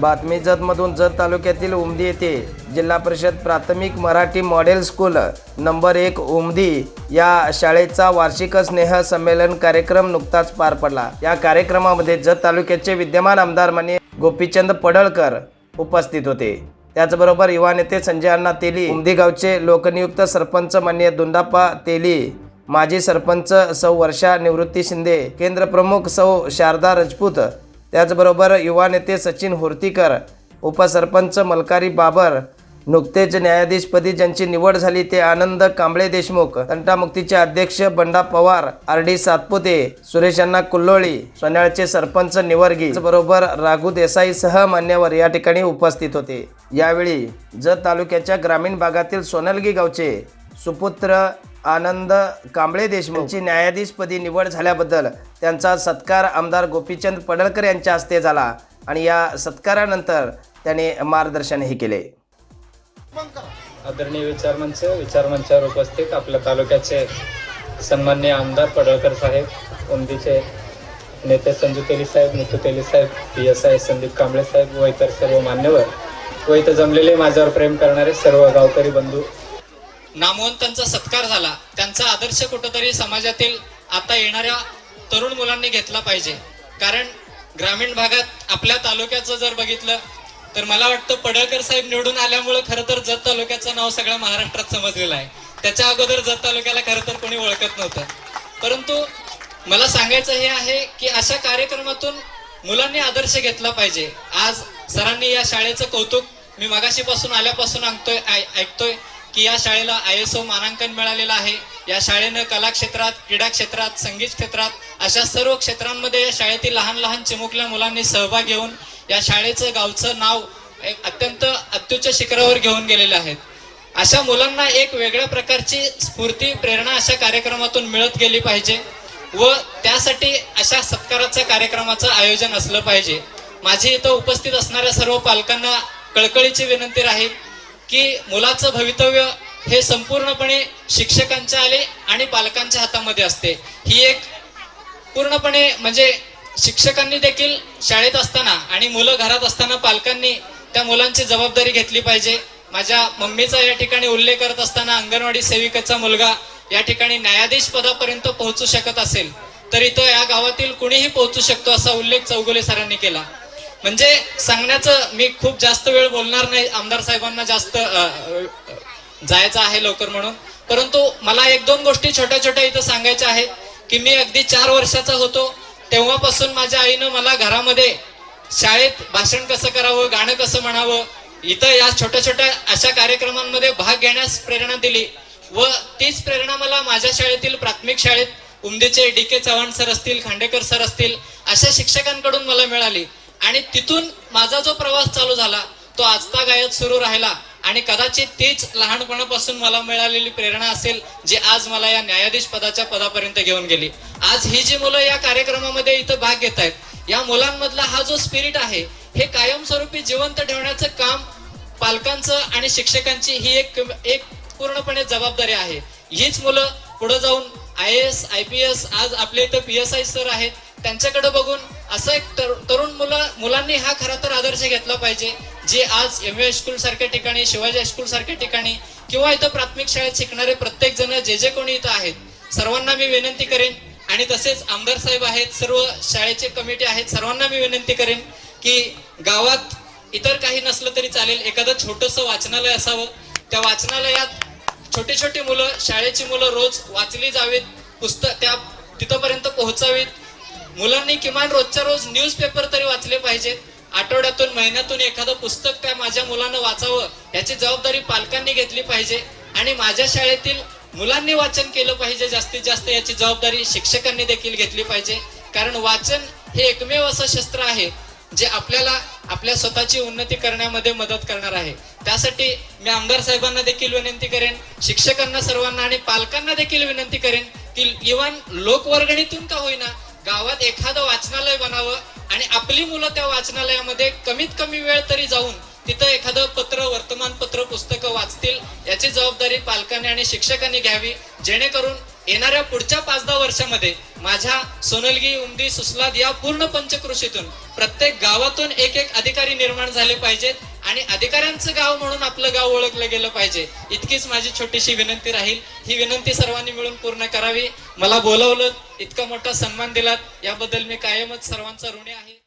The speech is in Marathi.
बातमी जतमधून जत तालुक्यातील उमदी येथे जिल्हा परिषद प्राथमिक मराठी मॉडेल स्कूल नंबर एक उमदी या शाळेचा वार्षिक स्नेह संमेलन कार्यक्रम नुकताच पार पडला. या कार्यक्रमामध्ये जत तालुक्याचे विद्यमान आमदार मान्य गोपीचंद पडळकर उपस्थित होते. त्याचबरोबर युवा नेते संजय अण्णा तेली उमदी गावचे लोकनियुक्त सरपंच मान्य दुंडाप्पा तेली माजी सरपंच सौ वर्षा निवृत्ती शिंदे केंद्र प्रमुख सौ शारदा राजपूत त्याचबरोबर युवा नेते सचिन हुर्तीकर उपसरपंच मलकारी बाबर नुकतेच न्यायाधीशपदी ज्यांची निवड झाली ते आनंद कांबळे देशमुख तंटामुक्तीचे अध्यक्ष बंडा पवार आर डी सातपुते सुरेश अण्णा कुल्लोळी सोन्याळचे सरपंच निवर्गी बरोबर राघू देसाई सह मान्यवर या ठिकाणी उपस्थित होते. यावेळी जत तालुक्याच्या ग्रामीण भागातील सोनलगी गावचे सुपुत्र आनंद कांबळे देशमुख यांची न्यायाधीशपदी निवड झाल्याबद्दल त्यांचा सत्कार आमदार गोपीचंद पडळकर यांच्या हस्ते झाला आणि या सत्कारानंतर त्याने मार्गदर्शनही केले. आदरणीय विचारमंच विचारमंचावर उपस्थित आपल्या तालुक्याचे सन्मान्य आमदार पडळकर साहेब उमदीचे नेते Sanju Teli saheb Nitu Teli saheb P S I Sandeep Kamble saheb व इतर सर्व मान्यवर व इथं जमलेले माझ्यावर प्रेम करणारे सर्व गावकरी बंधू नामवंतांचा सत्कार झाला. त्यांचा आदर्श कुठंतरी समाजातील आता येणाऱ्या तरुण मुलांनी घेतला पाहिजे. कारण ग्रामीण भागात आपल्या तालुक्याचं जर बघितलं तर मला वाटतं पडळकर साहेब निवडून आल्यामुळे खरं तर जत तालुक्याचं नाव सगळ्या महाराष्ट्रात समजलेलं आहे. त्याच्या अगोदर जत तालुक्याला खरं तर कोणी ओळखत नव्हतं. परंतु मला सांगायचं हे आहे की अशा कार्यक्रमातून मुलांनी आदर्श घेतला पाहिजे. आज सरांनी या शाळेचं कौतुक मी मगाशीपासून आल्यापासून ऐकतोय ऐकतोय. की या शाळेला आय एस ओ मानांकन मिळालेलं आहे. या शाळेनं कला क्षेत्रात क्रीडा क्षेत्रात संगीत क्षेत्रात अशा सर्व क्षेत्रांमध्ये या शाळेतील लहान लहान चिमुकल्या मुलांनी सहभाग घेऊन या शाळेचं गावचं नाव एक अत्यंत अत्युच्च शिखरावर घेऊन गेलेले आहेत. अशा मुलांना एक वेगळ्या प्रकारची स्फूर्ती प्रेरणा अशा कार्यक्रमातून मिळत गेली पाहिजे व त्यासाठी अशा सत्काराच्या कार्यक्रमाचं आयोजन असलं पाहिजे. माझी इथं उपस्थित असणाऱ्या सर्व पालकांना कळकळीची विनंती राहील. की मुलाचं भवितव्य हे संपूर्णपणे शिक्षकांच्या आले आणि पालकांच्या हातामध्ये असते. ही एक पूर्णपणे म्हणजे शिक्षकांनी देखील शाळेत असताना आणि मुलं घरात असताना पालकांनी त्या मुलांची जबाबदारी घेतली पाहिजे. माझ्या मम्मीचा या ठिकाणी उल्लेख करत असताना अंगणवाडी सेविकेचा मुलगा या ठिकाणी न्यायाधीश पदापर्यंत पोहोचू शकत असेल तर इथं या गावातील कुणीही पोहोचू शकतो असा उल्लेख चौगुले सरांनी केला. म्हणजे सांगण्याचं मी खूप जास्त वेळ बोलणार नाही. आमदार साहेबांना जास्त जायचं आहे लवकर म्हणून. परंतु मला एक दोन गोष्टी छोट्या छोट्या इथं सांगायच्या आहेत की मी अगदी चार वर्षाचा होतो. तेव्हापासून माझ्या आईनं मला घरामध्ये शाळेत भाषण कसं करावं गाणं कसं म्हणावं इथं या छोट्या छोट्या अशा कार्यक्रमांमध्ये भाग घेण्यास प्रेरणा दिली व तीच प्रेरणा मला माझ्या शाळेतील प्राथमिक शाळेत उमदेचे डी के चव्हाण सर असतील खांडेकर सर असतील अशा शिक्षकांकडून मला मिळाली. आणि तिथून माझा जो प्रवास चालू झाला तो आजता गायत सुरू राहिला. आणि कदाचित तीच लहानपणापासून मला मिळालेली प्रेरणा असेल जी आज मला या न्यायाधीश पदाच्या पदापर्यंत घेऊन गेली. आज ही जी मुलं या कार्यक्रमामध्ये इथं भाग घेत आहेत या मुलांमधला हा जो स्पिरिट आहे हे कायमस्वरूपी जिवंत ठेवण्याचं काम पालकांचं आणि शिक्षकांची ही एक एक पूर्णपणे जबाबदारी आहे. हीच मुलं पुढे जाऊन I S I P S आज आपले इथं पी एस आय सर आहेत त्यांच्याकडे बघून असं एक तरुण मुलं मुलांनी हा खरा तर आदर्श घेतला पाहिजे जे आज एम ए स्कूल सारख्या ठिकाणी शिवाजी हायस्कूल सारख्या ठिकाणी किंवा इथं प्राथमिक शाळेत शिकणारे प्रत्येक जण जे जे कोणी इथं आहेत सर्वांना मी विनंती करेन. आणि तसेच आमदार साहेब आहेत सर्व शाळेचे कमिटी आहेत सर्वांना मी विनंती करेन की गावात इतर काही नसलं तरी चालेल. एखादं छोटंसं वाचनालय असावं. त्या वाचनालयात छोटी छोटी मुलं शाळेची मुलं रोज वाचली जावीत पुस्तक त्या तिथपर्यंत पोहोचावीत. मुलांनी किमान रोजच्या रोज न्यूज पेपर तरी वाचले पाहिजेत. आठवड्यातून महिन्यातून एखादं पुस्तक काय माझ्या मुलांना वाचावं याची जबाबदारी पालकांनी घेतली पाहिजे आणि माझ्या शाळेतील मुलांनी वाचन केलं पाहिजे जास्तीत जास्त याची जबाबदारी शिक्षकांनी देखील घेतली पाहिजे. कारण वाचन हे एकमेव असं शस्त्र आहे जे आपल्याला आपल्या स्वतःची उन्नती करण्यामध्ये मदत करणार आहे. त्यासाठी मी आमदार साहेबांना देखील विनंती करेन शिक्षकांना सर्वांना आणि पालकांना देखील विनंती करेन की इव्हन लोकवर्गणीतून का होईना गावात एखादं वाचनालय बनावं आणि आपली मुलं त्या वाचनालयामध्ये कमीत कमी वेळ तरी जाऊन तिथं एखादं पत्र वर्तमानपत्र पुस्तकं वाचतील याची जबाबदारी पालकांनी आणि शिक्षकांनी घ्यावी. जेणेकरून येणाऱ्या पुढच्या पाच दहा वर्षामध्ये माझ्या सोनलगी उमदी सुसलाद या पूर्ण पंचकृषीतून प्रत्येक गावातून एक एक अधिकारी निर्माण झाले पाहिजेत. आणि अधिकाऱ्यांचं गाव म्हणून आपलं गाव ओळखलं गेलं पाहिजे. इतकीच माझी छोटीशी विनंती राहील. ही विनंती सर्वांनी मिळून पूर्ण करावी. मला बोलवलं इतका मोठा सन्मान दिलात. याबद्दल मी कायमच सर्वांचा ऋणी आहे.